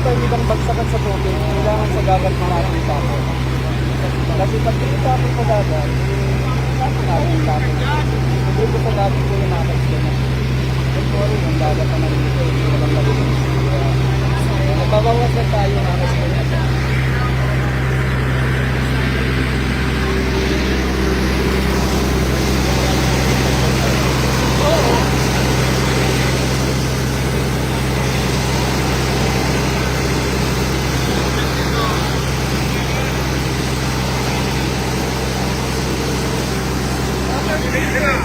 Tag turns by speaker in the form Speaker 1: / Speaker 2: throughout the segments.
Speaker 1: Wala naman po tayo ibang bagsakan sa tubig. Kailangan sa dagat na natin itapon. Kasi pag itapon sa dagat, itapon natin itapon. Hindi ko sa dagat po yung natin sila. Don't worry, ang dagat na natin ito. Hindi naman lagos. Nagbabawasan tayo ng alas ko Amen.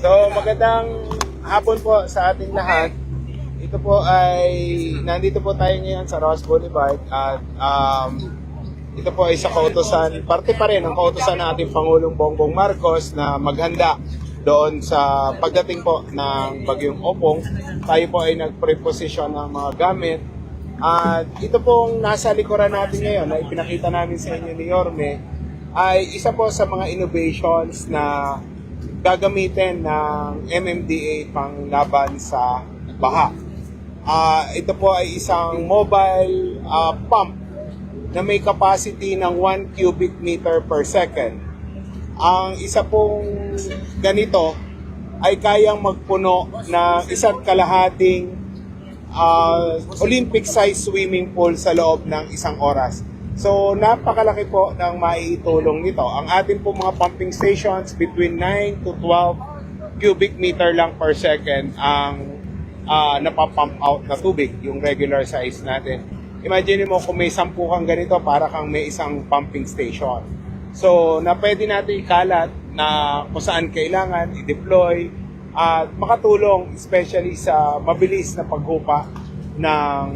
Speaker 2: So, magandang hapon po sa ating lahat. Ito po ay, nandito po tayo ngayon sa Ross Boulevard at um, ito po ay sa kautosan, parte pa rin ng kautosan ng ating Pangulong Bongbong Marcos na maghanda doon sa pagdating po ng Bagyong Opong. Tayo po ay nag-preposition ng mga gamit at ito pong nasa likuran natin ngayon na ipinakita namin sa inyo ni Yorme ay isa po sa mga innovations na gagamitin ng MMDA pang laban sa baha. Ah, ito po ay isang mobile ah, pump na may capacity ng 1 cubic meter per second. Ang isa pong ganito ay kayang magpuno ng isa't kalahating uh, Olympic-sized swimming pool sa loob ng isang oras. So, napakalaki po ng maiitulong nito. Ang ating po mga pumping stations, between 9 to 12 cubic meter lang per second ang uh, napapump out na tubig, yung regular size natin. Imagine mo kung may 10 kang ganito, para kang may isang pumping station. So, na pwede natin ikalat na kung saan kailangan, i-deploy, at makatulong especially sa mabilis na paghupa ng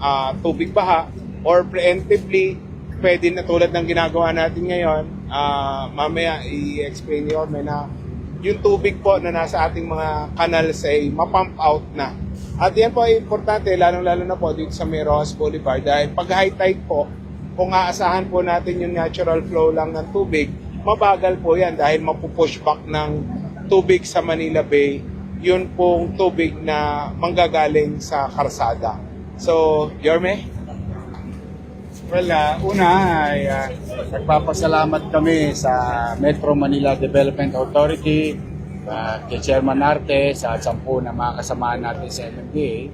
Speaker 2: ah, tubig baha or preemptively pwede na tulad ng ginagawa natin ngayon ah, mamaya i-explain ni Orme na yung tubig po na nasa ating mga canals ay mapump out na at yan po ay importante lalong lalo na po dito sa may Rojas Boulevard dahil pag high tide po kung aasahan po natin yung natural flow lang ng tubig mabagal po yan dahil mapupush back ng tubig sa Manila Bay, yun pong tubig na manggagaling sa karsada. So, Yorme?
Speaker 3: Well, uh, una ay uh, nagpapasalamat kami sa Metro Manila Development Authority, uh, kay Chairman Artes at sampu na mga kasamahan natin sa MMDA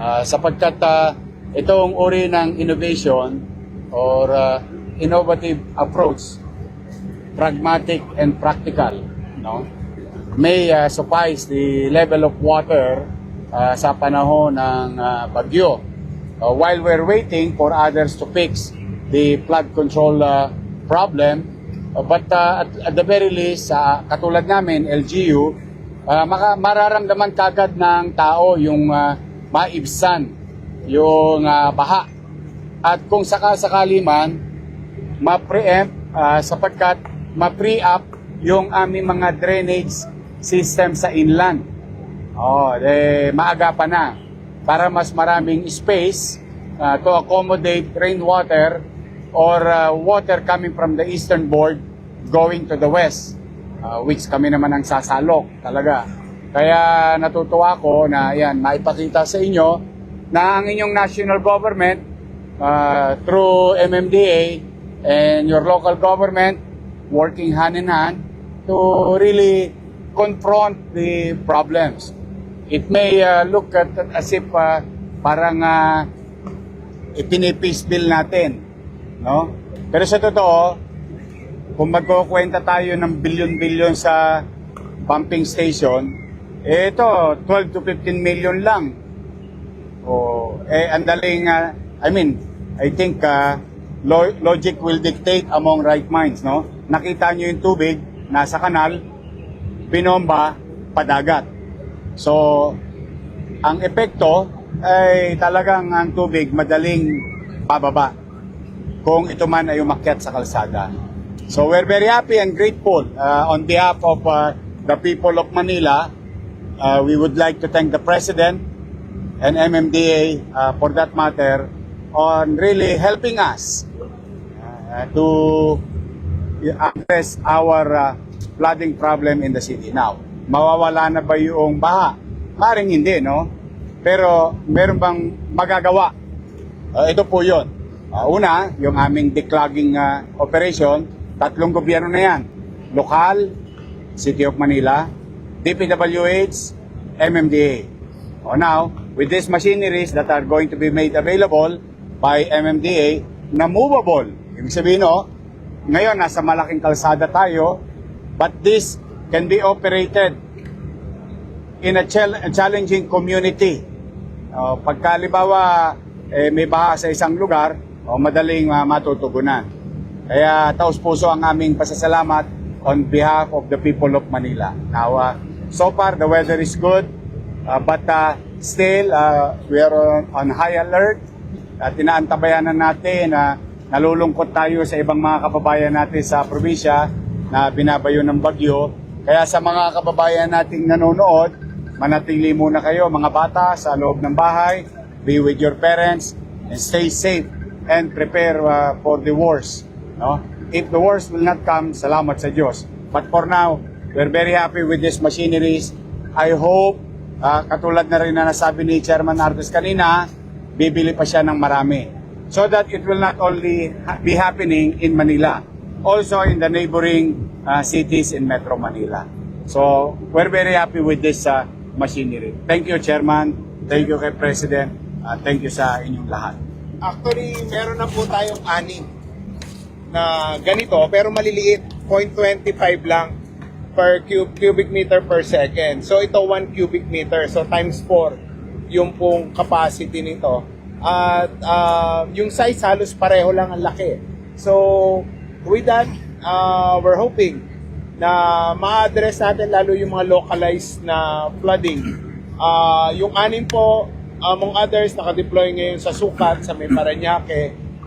Speaker 3: uh, sapagkat uh, itong uri ng innovation or uh, innovative approach, pragmatic and practical, no? may uh, suffice the level of water uh, sa panahon ng uh, bagyo. Uh, while we're waiting for others to fix the flood control uh, problem, uh, but uh, at, at the very least, sa katulad namin, LGU, uh, maka, mararamdaman kagad ng tao yung uh, maibsan, yung uh, baha. At kung sakasakali man, ma-preempt uh, sapagkat ma-free up yung aming mga drainage system sa inland. Oh, eh, maaga pa na para mas maraming space uh, to accommodate rainwater or uh, water coming from the eastern board going to the west uh, which kami naman ang sasalok talaga. Kaya natutuwa ko na yan, maipakita sa inyo na ang inyong national government uh, through MMDA and your local government working hand in hand to really confront the problems. It may uh, look at, as if uh, parang uh, ipinipeace bill natin, no? Pero sa totoo, kung magkukwenta tayo ng bilyon-bilyon sa pumping station, eh ito, 12 to 15 million lang. O, eh, ang daling, uh, I mean, I think uh, lo- logic will dictate among right minds, no? Nakita nyo yung tubig, nasa kanal, binomba, padagat. So, ang epekto ay talagang ang tubig madaling pababa kung ito man ay umakyat sa kalsada. So we're very happy and grateful uh, on behalf of uh, the people of Manila. Uh, we would like to thank the President and MMDA uh, for that matter on really helping us uh, to address our uh, flooding problem in the city. Now, mawawala na ba yung baha? Maring hindi, no? Pero meron bang magagawa? Uh, ito po yun. Uh, una, yung aming declogging uh, operation, tatlong gobyerno na yan. Lokal, City of Manila, DPWH, MMDA. Oh, now, with these machineries that are going to be made available by MMDA, na movable. Ibig sabihin, no, ngayon, nasa malaking kalsada tayo, but this can be operated in a, chal- a challenging community. Uh, pagka halimbawa, eh, may baha sa isang lugar, o madaling uh, matutugunan. Kaya taos puso ang aming pasasalamat on behalf of the people of Manila. Now, uh, so far the weather is good, uh, but uh, still uh, we are on, on high alert. At inaantabayan na natin na nalulungkot tayo sa ibang mga kababayan natin sa probinsya na binabayo ng bagyo. Kaya sa mga kababayan nating nanonood, manatili muna kayo mga bata sa loob ng bahay, be with your parents, and stay safe and prepare uh, for the worst. No? If the worst will not come, salamat sa Diyos. But for now, we're very happy with these machineries. I hope, uh, katulad na rin na nasabi ni Chairman Artes kanina, bibili pa siya ng marami. So that it will not only be happening in Manila, also in the neighboring uh, cities in Metro Manila. So, we're very happy with this uh, machinery. Thank you, Chairman. Thank you kay President. Uh, thank you sa inyong lahat.
Speaker 2: Actually, meron na po tayong anim na ganito, pero maliliit. 0.25 lang per cube, cubic meter per second. So, ito 1 cubic meter. So, times 4 yung pong capacity nito. At uh, yung size halos pareho lang ang laki. So, with that, uh, we're hoping na ma-address natin lalo yung mga localized na flooding. Ah, yung anim po, among others, nakadeploy ngayon sa Sukat, sa May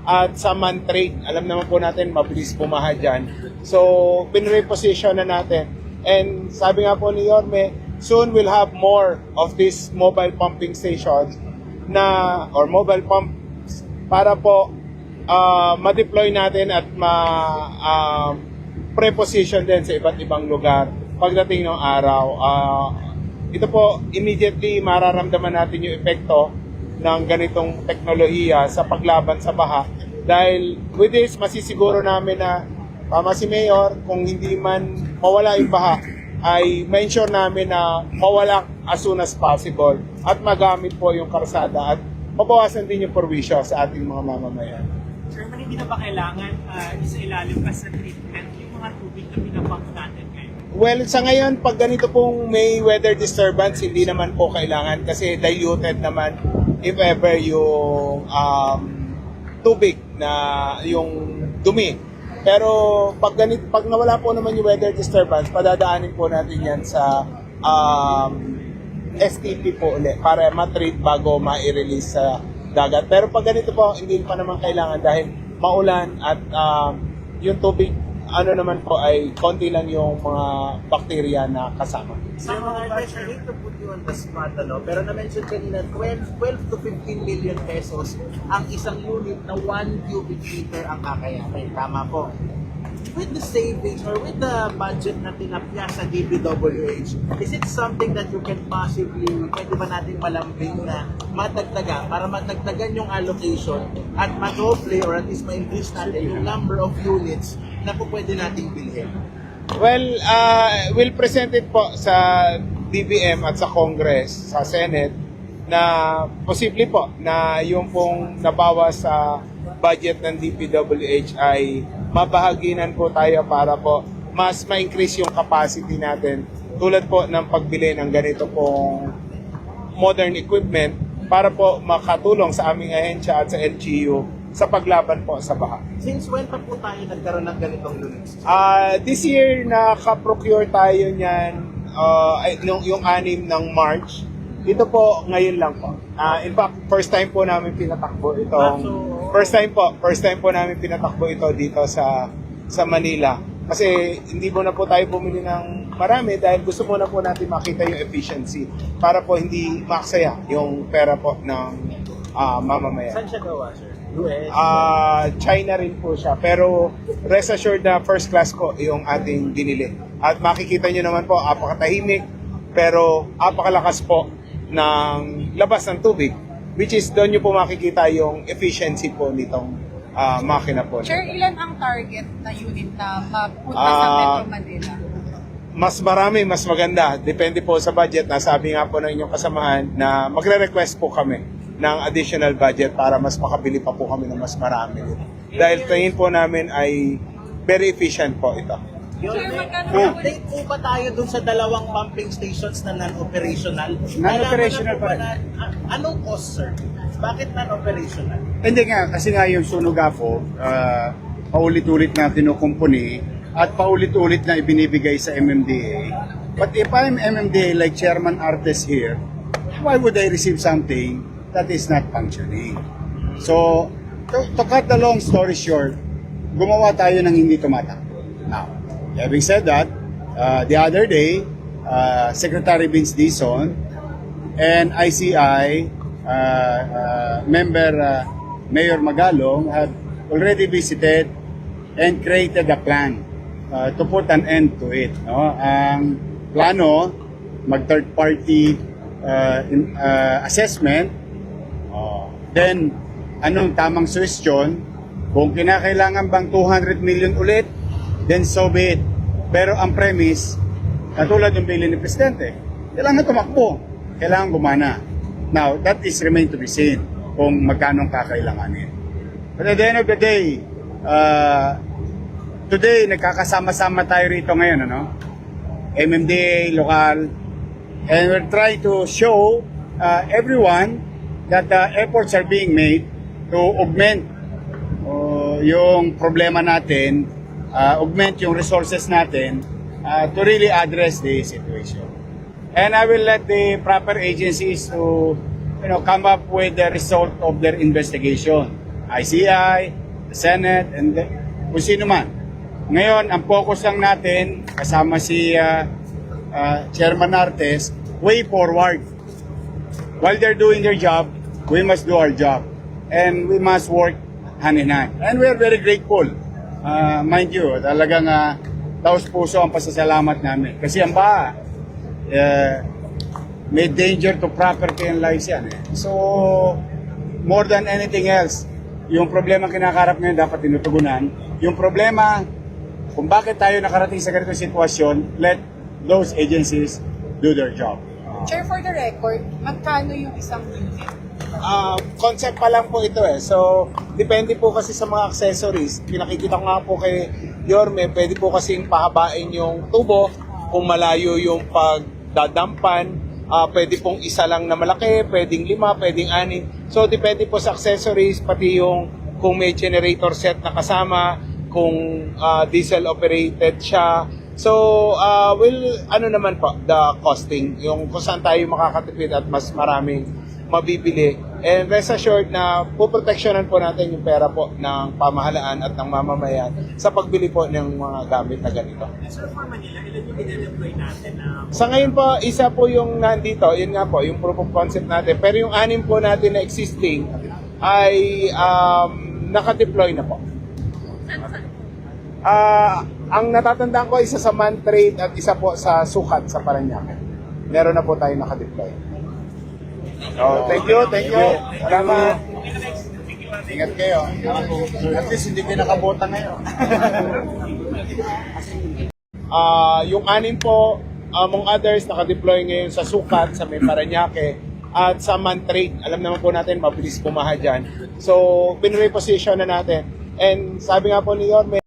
Speaker 2: at sa Mantrade. Alam naman po natin, mabilis bumaha dyan. So, pinreposition na natin. And sabi nga po ni Yorme, soon we'll have more of these mobile pumping stations na, or mobile pumps, para po ah, ma-deploy natin at ma ah, preposition din sa iba't ibang lugar pagdating ng araw. Ah, ito po, immediately mararamdaman natin yung epekto ng ganitong teknolohiya sa paglaban sa baha. Dahil with this, masisiguro namin na tama si Mayor, kung hindi man mawala yung baha, ay ma-ensure namin na mawala as soon as possible at magamit po yung karsada at mabawasan din yung perwisyo sa ating mga mamamayan.
Speaker 4: Hindi na ba kailangan uh, isa ilalim pa sa treatment yung mga tubig na pinapump natin ngayon?
Speaker 2: Well, sa ngayon, pag ganito pong may weather disturbance, hindi naman po kailangan kasi diluted naman if ever yung um, tubig na yung dumi. Pero pag ganito, pag nawala po naman yung weather disturbance, padadaanin po natin yan sa um, STP po ulit para ma-treat bago ma-release sa dagat. Pero pag ganito po, hindi pa naman kailangan dahil maulan at um, yung tubig ano naman po ay konti lang yung mga bakterya na kasama.
Speaker 5: Sir, mga Artesh, I hate to put you on the spot, ano, pero na-mention kanina, 12, 12 to 15 million pesos ang isang unit na 1 cubic meter ang kakayanin. Tama po. With the savings or with the budget na tinapya sa DPWH, is it something that you can possibly, pwede ba nating malambing na matagdagan para matagdagan yung allocation at madoble or at least ma-increase natin yung number of units na po pwede nating bilhin?
Speaker 2: Well, uh, we'll present it po sa DBM at sa Congress, sa Senate, na posible po na yung pong nabawas sa budget ng DPWH ay mabahaginan po tayo para po mas ma-increase yung capacity natin tulad po ng pagbili ng ganito pong modern equipment para po makatulong sa aming ahensya at sa LGU sa paglaban po sa baha.
Speaker 5: Since when pa po tayo nagkaroon ng ganitong units?
Speaker 2: Ah, this year naka-procure tayo niyan uh, yung, yung anim ng March. Ito po ngayon lang po. Ah, in fact, first time po namin pinatakbo itong
Speaker 5: Ah, so-
Speaker 2: first time po, first time po namin pinatakbo ito dito sa sa Manila. Kasi hindi mo na po tayo bumili ng marami dahil gusto mo na po natin makita yung efficiency para po hindi maksaya yung pera po ng ah, mamamayan.
Speaker 5: Saan siya gawa, sir? US?
Speaker 2: Ah, China rin po siya. Pero rest assured na first class ko yung ating binili. At makikita nyo naman po, apakatahimik, pero apakalakas po ng labas ng tubig. Which is doon nyo po makikita yung efficiency po nitong ah, makina po.
Speaker 6: Sir, ilan ang target na unit na mapunta sa
Speaker 2: Ah,
Speaker 6: Metro Manila?
Speaker 2: Mas marami, mas maganda. Depende po sa budget. Nasabi nga po ng inyong kasamahan na magre-request po kami ng additional budget para mas makabili pa po kami ng mas marami. Dahil tingin po namin ay very efficient po ito.
Speaker 5: Yun,
Speaker 6: Sir,
Speaker 5: may-
Speaker 6: magkano po?
Speaker 5: update po ba tayo dun sa dalawang pumping stations na non-operational?
Speaker 3: Non-operational pa rin.
Speaker 5: na- a- anong cost, sir? Bakit non-operational?
Speaker 3: Hindi nga, kasi nga yung Sunugafo, uh, paulit-ulit na kinukumpuni at paulit-ulit na ibinibigay sa MMDA. But if I'm MMDA like Chairman Artes here, why would I receive something that is not functioning? So, to, to cut the long story short, gumawa tayo ng hindi tumatakbo. Now, having said that, uh, the other day, uh, Secretary Vince Dizon and ICI uh, uh, member uh, Mayor Magalong have already visited and created a plan uh, to put an end to it. No? Ang plano, mag third party uh, in- uh, assessment, Oh, then, anong tamang suggestion? Kung kinakailangan bang 200 million ulit, then so be it. Pero ang premise, Katulad ng bilin ni Presidente. Kailangan tumakbo. Kailangan gumana. Now, that is remain to be seen kung magkano ang kakailanganin. But at the end of the day, uh, today, nagkakasama-sama tayo rito ngayon, ano? MMDA, lokal, and we're trying to show uh, everyone that the efforts are being made to augment uh, yung problema natin, uh, augment yung resources natin uh, to really address the situation. And I will let the proper agencies to you know come up with the result of their investigation. ICI, the Senate, and the, kung sino man. Ngayon, ang focus lang natin, kasama si uh, uh, Chairman Artes, way forward. While they're doing their job, we must do our job. And we must work hand in hand. And we are very grateful. Uh, mind you, talagang uh, taos puso ang pasasalamat namin. Kasi ang baha, uh, may danger to property and lives yan. Eh. So, more than anything else, yung problema kinakarap ngayon dapat tinutugunan. Yung problema, kung bakit tayo nakarating sa ganitong sitwasyon, let those agencies do their job.
Speaker 6: Chair, for the record, magkano yung isang unit?
Speaker 2: Ah, concept pa lang po ito eh. So, depende po kasi sa mga accessories. Pinakikita ko nga po kay Yorme, pwede po kasing pahabain yung tubo kung malayo yung pagdadampan. Ah, pwede pong isa lang na malaki, pwedeng lima, pwedeng anim. So, depende po sa accessories, pati yung kung may generator set na kasama, kung ah, diesel operated siya. So, uh, will, ano naman po, the costing, yung kung saan tayo makakatipid at mas maraming mabibili. And rest assured na puproteksyonan po natin yung pera po ng pamahalaan at ng mamamayan sa pagbili po ng mga gamit na ganito.
Speaker 4: So for Manila, ilan yung natin na
Speaker 2: Sa ngayon po, isa po yung nandito, yun nga po, yung proof of concept natin. Pero yung anim po natin na existing ay um, nakadeploy na po. Ah, ang natatandaan ko isa sa Mantrade at isa po sa Sukat sa Paranaque. Meron na po tayo nakadeploy. Oh, thank you, thank you. Salamat.
Speaker 3: Ingat kayo. At least hindi kayo nakabota ngayon.
Speaker 2: Ah, yung anim po, among others, nakadeploy ngayon sa Sukat, sa may Paranaque, at sa Mantrade. Alam naman po natin, mabilis bumaha dyan. So, pinreposition na natin. And sabi nga po ni Yorme,